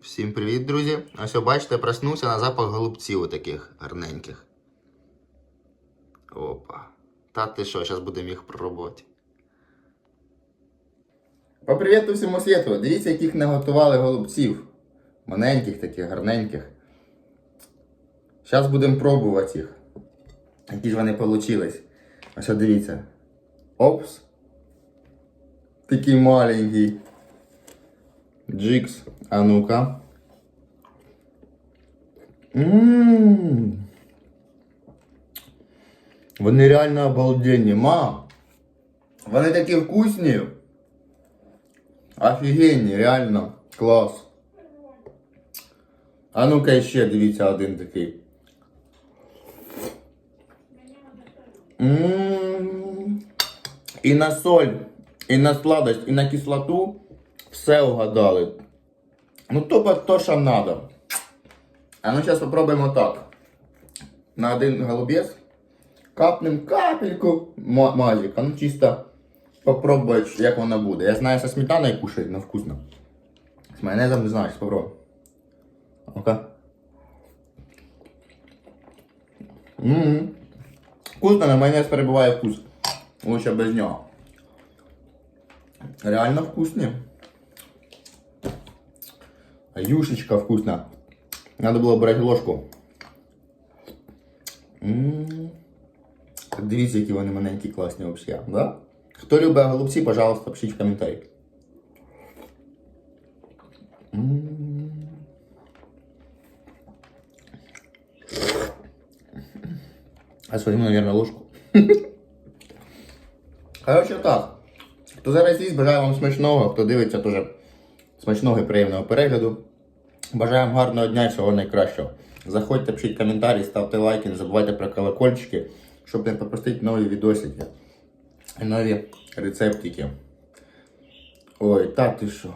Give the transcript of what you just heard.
Всім привіт, друзі! Ось ви бачите, проснувся на запах голубців таких гарненьких. Опа. Та ти що, зараз будемо їх пробувати. Попривіт всьому світу! Дивіться, яких наготували голубців. Маленьких таких, гарненьких. Зараз будемо пробувати їх. Які ж вони получились. Ось дивіться. Опс. Такий маленький. Джикс. А ну-ка. Ммм. Вони реально обалденні, мам. Вони такі вкусні. Офігенні, реально. Клас. А ну-ка ще дивіться один такий. Ммм. І на соль, і на сладость, і на кислоту Все угадали. Ну, тупо то, що надо. А ну зараз попробуємо так. На один голубець капнем капельку ма- мазика. Ну чисто попробувати, як воно буде. Я знаю, со сметаною кушать, но вкусно. З майонезом не знаю, попробую. Ну-ка. Ммм. Вкусно, на майонез перебуває вкус. Лучше без нього. Реально вкусні. Юшечка вкусна. Надо було брати ложку. М. Так Дивіться, які вони маленькі класні взагалі, да? Хто любить голубці, пожалуйста, пишіть в коментарі. М. А возьму, наверное, ложку. Короче, так. Хто зараз їсть, бажаю вам смачного, хто дивиться, теж смачного і приємного перегляду. Бажаємо гарного дня і всього найкращого. Заходьте, пишіть коментарі, ставте лайки, не забувайте про колокольчики, щоб не пропустити нові відосики і нові рецептики. Ой, та ти що?